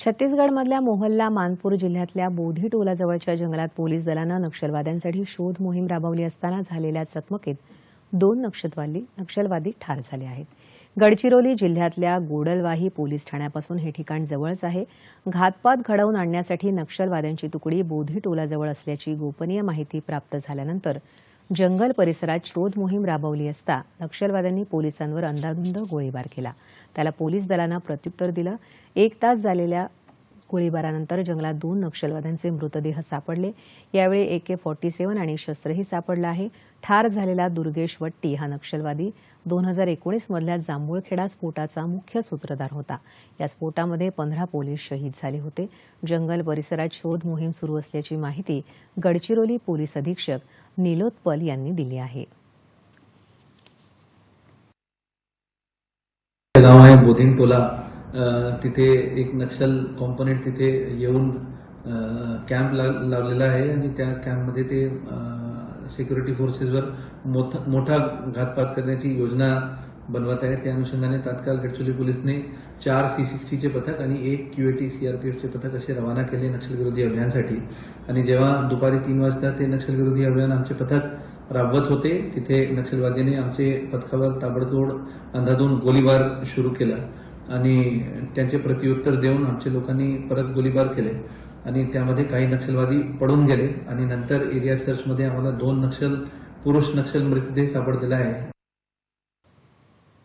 छत्तीसगडमधल्या मोहल्ला मानपूर जिल्ह्यातल्या बोधी टोलाजवळच्या जंगलात पोलीस दलानं नक्षलवाद्यांसाठी शोध मोहीम राबवली असताना झालेल्या चकमकीत दोन नक्षलवादी नक्षलवादी ठार झाले आहेत. गडचिरोली जिल्ह्यातल्या गोडलवाही पोलीस ठाण्यापासून हे ठिकाण जवळच आहे. घातपात घडवून आणण्यासाठी नक्षलवाद्यांची तुकडी बोधी टोलाजवळ असल्याची गोपनीय माहिती प्राप्त झाल्यानंतर जंगल परिसरात शोध मोहीम राबवली असता नक्षलवाद्यांनी पोलिसांवर अंदाधुंद गोळीबार केला. त्याला पोलीस दलानं प्रत्युत्तर दिलं. एक तास झालेल्या गोळीबारानंतर जंगलात दोन नक्षलवाद्यांचे मृतदेह सापडले. यावेळी एके फॉर्टी सेव्हन आणि शस्त्रही सापडलं आहे. ठार झालेला दुर्गेश वट्टी हा नक्षलवादी. दोन हजार एकोणीसमधल्या जांभूळखेडा स्फोटाचा मुख्य सूत्रधार होता. या स्फोटामध्ये पंधरा पोलीस शहीद झाले होते. जंगल परिसरात शोध मोहीम सुरू असल्याची माहिती गडचिरोली पोलीस अधीक्षक नीलोत्पल यांनी दिली आहे. गाव आहे बोधिन टोला तिथे एक नक्षल कॉम्पोनेंट तिथे येऊन कॅम्प लावलेला आहे आणि त्या कॅम्पमध्ये ते सिक्युरिटी फोर्सेसवर मोठा घातपात करण्याची योजना बनवत आहे त्या अनुषंगाने तात्काळ गडचिरोली पोलिसने चार सी सिक्स्टीचे पथक आणि एक क्यूएटी सीआरपीएफचे पथक असे रवाना केले नक्षलविरोधी अभियानासाठी. आणि जेव्हा दुपारी तीन वाजता ते नक्षलविरोधी अभियान आमचे पथक राबवत होते तिथे नक्षलवाद्यांनी आमचे पथकावर ताबडतोड अंधाधून गोळीबार सुरू केला आणि त्यांचे प्रत्युत्तर देऊन आमच्या लोकांनी परत गोळीबार केले. आणि त्यामध्ये काही नक्षलवादी पडून गेले आणि नंतर एरिया सर्चमध्ये आम्हाला दोन नक्षल पुरुष नक्षल मृतदेह सापडलेला आहे.